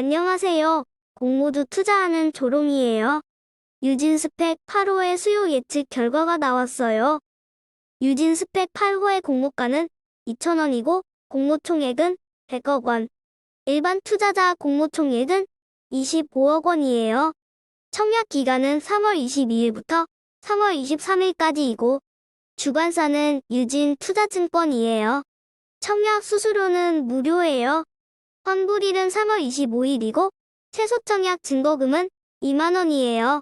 안녕하세요. 공모주 투자하는 조롱이에요. 유진 스펙 8호의 수요 예측 결과가 나왔어요. 유진 스펙 8호의 공모가는 2,000원이고 공모 총액은 100억 원. 일반 투자자 공모 총액은 25억 원이에요. 청약 기간은 3월 22일부터 3월 23일까지이고 주관사는 유진 투자증권이에요. 청약 수수료는 무료예요. 환불일은 3월 25일이고 최소 청약 증거금은 2만 원이에요.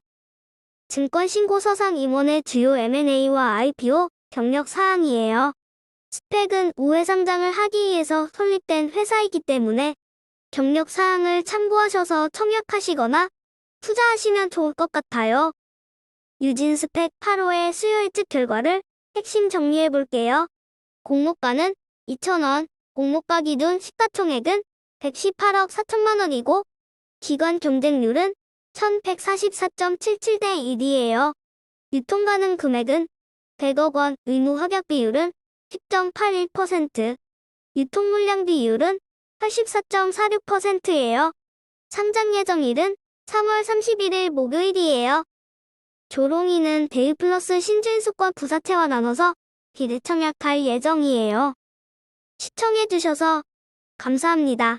증권신고서상 임원의 주요 M&A와 IPO 경력 사항이에요. 스펙은 우회 상장을 하기 위해서 설립된 회사이기 때문에 경력 사항을 참고하셔서 청약하시거나 투자하시면 좋을 것 같아요. 유진 스펙 8호의 수요 예측 결과를 핵심 정리해 볼게요. 공모가는 2,000원, 공모가 기준 시가총액은 118억 4천만 원이고 기관 경쟁률은 1144.77대 1이에요. 유통 가능 금액은 100억 원, 의무 확약 비율은 10.81%, 유통 물량 비율은 84.46%예요. 상장 예정일은 3월 31일 목요일이에요. 조롱이는 데이플러스 신진수권 부사채와 나눠서 비례 청약할 예정이에요. 시청해주셔서 감사합니다.